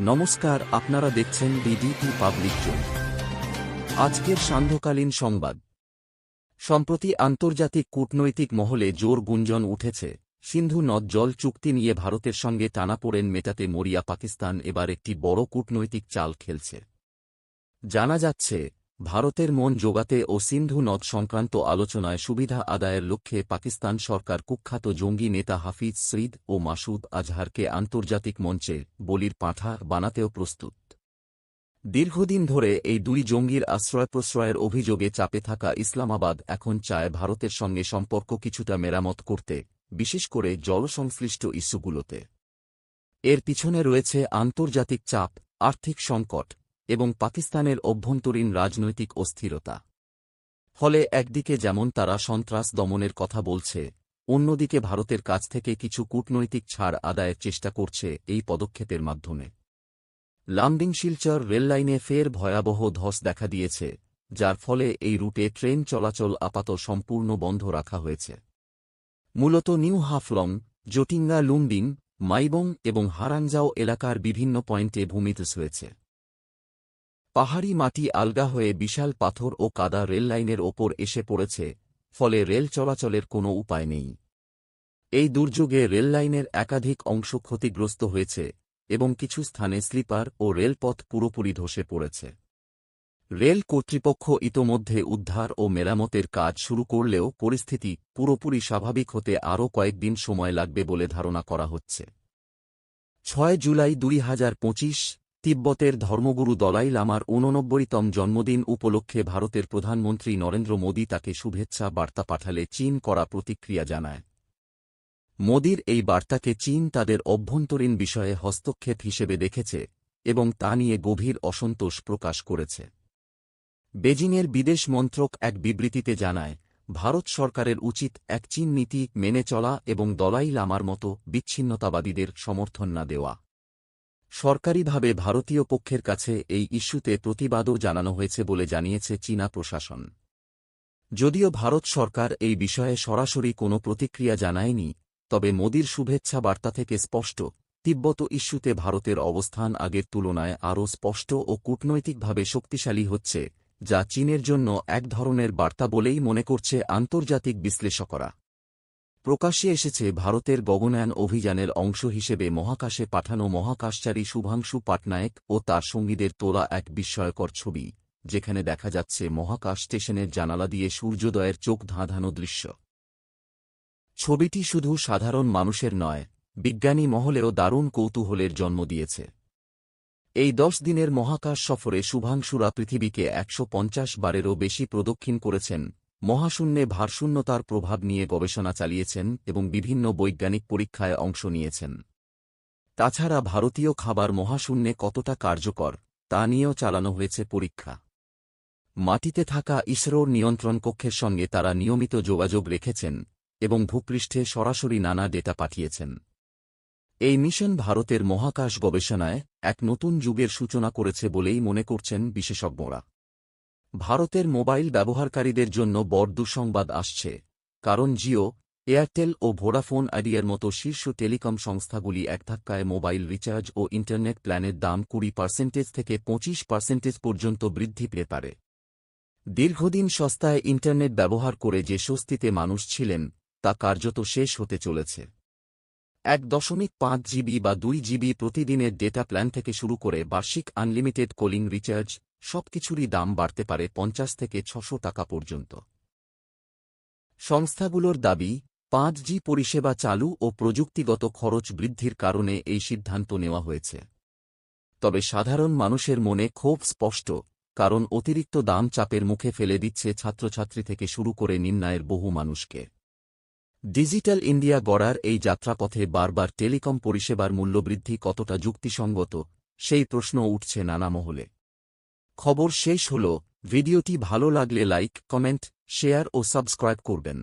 নমস্কার, আপনারা দেখছেন ডিডিটি পাবলিক জোন আজকের সান্ধ্যকালীন সংবাদ। সম্প্রতি আন্তর্জাতিক কূটনৈতিক মহলে জোর গুঞ্জন উঠেছে, সিন্ধু নদ জল চুক্তি নিয়ে ভারতের সঙ্গে টানাপোড়েন মেটাতে মরিয়া পাকিস্তান এবার একটি বড় কূটনৈতিক চাল খেলছে। জানা যাচ্ছে ভারতের মন জোগাতে ও সিন্ধু নদ সংক্রান্ত আলোচনায় সুবিধা আদায়ের লক্ষ্যে পাকিস্তান সরকার কুখ্যাত জঙ্গি নেতা হাফিজ সঈদ ও মাসুদ আজহারকে আন্তর্জাতিক মঞ্চে বলির পাঁঠা বানাতেও প্রস্তুত। দীর্ঘদিন ধরে এই দুই জঙ্গির আশ্রয় প্রশ্রয়ের অভিযোগে চাপে থাকা ইসলামাবাদ এখন চায় ভারতের সঙ্গে সম্পর্ক কিছুটা মেরামত করতে, বিশেষ করে জলসংশ্লিষ্ট ইস্যুগুলোতে। এর পিছনে রয়েছে আন্তর্জাতিক চাপ, আর্থিক সংকট এবং পাকিস্তানের অভ্যন্তরীণ রাজনৈতিক অস্থিরতা। ফলে একদিকে যেমন তারা সন্ত্রাস দমনের কথা বলছে, অন্যদিকে ভারতের কাছ থেকে কিছু কূটনৈতিক ছাড় আদায়ের চেষ্টা করছে এই পদক্ষেপের মাধ্যমে। লামডিং শিলচর রেললাইনে ফের ভয়াবহ ধস দেখা দিয়েছে, যার ফলে এই রুটে ট্রেন চলাচল আপাত সম্পূর্ণ বন্ধ রাখা হয়েছে। মূলত নিউ হাফলং, জটিঙ্গা লুমডিং, মাইবং এবং হারাংজাও এলাকার বিভিন্ন পয়েন্টে ভূমিধস হয়েছে। পাহাড়ি মাটি আলগা হয়ে বিশাল পাথর ও কাদা রেললাইনের ওপর এসে পড়েছে, ফলে রেল চলাচলের কোনো উপায় নেই। এই দুর্যোগে রেললাইনের একাধিক অংশ ক্ষতিগ্রস্ত হয়েছে এবং কিছু স্থানে স্লিপার ও রেলপথ পুরোপুরি ধসে পড়েছে। রেল কর্তৃপক্ষ ইতোমধ্যে উদ্ধার ও মেরামতের কাজ শুরু করলেও পরিস্থিতি পুরোপুরি স্বাভাবিক হতে আরও কয়েকদিন সময় লাগবে বলে ধারণা করা হচ্ছে। ছয় জুলাই দুই হাজার পঁচিশ তিব্বতের ধর্মগুরু দলাই লামার ঊননব্বইতম জন্মদিন উপলক্ষে ভারতের প্রধানমন্ত্রী নরেন্দ্র মোদী তাকে শুভেচ্ছা বার্তা পাঠালে চীন করা প্রতিক্রিয়া জানায়। মোদীর এই বার্তাকে চীন তাদের অভ্যন্তরীণ বিষয়ে হস্তক্ষেপ হিসেবে দেখেছে এবং তা নিয়ে গভীর অসন্তোষ প্রকাশ করেছে। বেজিংয়ের বিদেশ মন্ত্রক এক বিবৃতিতে জানায়, ভারত সরকারের উচিত এক চীন নীতি মেনে চলা এবং দলাই লামার মতো বিচ্ছিন্নতাবাদীদের সমর্থন না দেওয়া। সরকারিভাবে ভারতীয় পক্ষের কাছে এই ইস্যুতে প্রতিবাদও জানানো হয়েছে বলে জানিয়েছে চীনা প্রশাসন। যদিও ভারত সরকার এই বিষয়ে সরাসরি কোনো প্রতিক্রিয়া জানায়নি, তবে মোদির শুভেচ্ছা বার্তা থেকে স্পষ্ট, তিব্বত ইস্যুতে ভারতের অবস্থান আগের তুলনায় আরও স্পষ্ট ও কূটনৈতিকভাবে শক্তিশালী হচ্ছে, যা চীনের জন্য এক ধরনের বার্তা বলেই মনে করছে আন্তর্জাতিক বিশ্লেষকরা। প্রকাশ্যে এসেছে ভারতের গগনায়ন অভিযানের অংশ হিসেবে মহাকাশে পাঠানো মহাকাশচারী শুভাংশু পাটনায়েক ও তার সঙ্গীদের তোলা এক বিস্ময়কর ছবি, যেখানে দেখা যাচ্ছে মহাকাশ স্টেশনের জানালা দিয়ে সূর্যোদয়ের চোখ ধাঁধানো দৃশ্য। ছবিটি শুধু সাধারণ মানুষের নয়, বিজ্ঞানী মহলেও দারুণ কৌতূহলের জন্ম দিয়েছে। এই দশ দিনের মহাকাশ সফরে শুভাংশুরা পৃথিবীকে একশো পঞ্চাশ বারেরও বেশি প্রদক্ষিণ করেছেন মহাশূন্যে ভারশূন্যতার প্রভাব নিয়ে গবেষণা চালিয়েছেন এবং বিভিন্ন বৈজ্ঞানিক পরীক্ষায় অংশ নিয়েছেন। তাছাড়া ভারতীয় খাবার মহাশূন্যে কতটা কার্যকর, তা নিয়েও চালানো হয়েছে পরীক্ষা। মাটিতে থাকা ইসরোর নিয়ন্ত্রণ কক্ষের সঙ্গে তারা নিয়মিত যোগাযোগ রেখেছেন এবং ভূপৃষ্ঠে সরাসরি নানা ডেটা পাঠিয়েছেন। এই মিশন ভারতের মহাকাশ গবেষণায় এক নতুন যুগের সূচনা করেছে বলেই মনে করছেন বিশেষজ্ঞরা। ভারতের মোবাইল ব্যবহারকারীদের জন্য বড় দুঃসংবাদ আসছে, কারণ জিও, এয়ারটেল ও ভোডাফোন আইডিয়ার মতো শীর্ষ টেলিকম সংস্থাগুলি এক ধাক্কায় মোবাইল রিচার্জ ও ইন্টারনেট প্ল্যানের দাম কুড়ি পার্সেন্টেজ থেকে পঁচিশ পার্সেন্টেজ পর্যন্ত বৃদ্ধি পেতে পারে। দীর্ঘদিন সস্তায় ইন্টারনেট ব্যবহার করে যে স্বস্তিতে মানুষ ছিলেন, তা কার্যত শেষ হতে চলেছে। এক দশমিক পাঁচ জিবি বা দুই জিবি প্রতিদিনের ডেটা প্ল্যান থেকে শুরু করে বার্ষিক আনলিমিটেড কলিং রিচার্জ সবকিছুরই দাম বাড়তে পারে পঞ্চাশ থেকে ছশো টাকা পর্যন্ত। সংস্থাগুলোর দাবি, পাঁচ জি পরিষেবা চালু ও প্রযুক্তিগত খরচ বৃদ্ধির কারণে এই সিদ্ধান্ত নেওয়া হয়েছে। তবে সাধারণ মানুষের মনে ক্ষোভ স্পষ্ট, কারণ অতিরিক্ত দাম চাপের মুখে ফেলে দিচ্ছে ছাত্রছাত্রী থেকে শুরু করে নিম্নায়ের বহু মানুষকে। ডিজিটাল ইন্ডিয়া গড়ার এই যাত্রাপথে বারবার টেলিকম পরিষেবার মূল্যবৃদ্ধি কতটা যুক্তিসঙ্গত, সেই প্রশ্ন উঠছে নানা মহলে। খবর শেষ হল ভিডিওটি ভালো লাগলে লাইক কমেন্ট শেয়ার ও সাবস্ক্রাইব করবেন।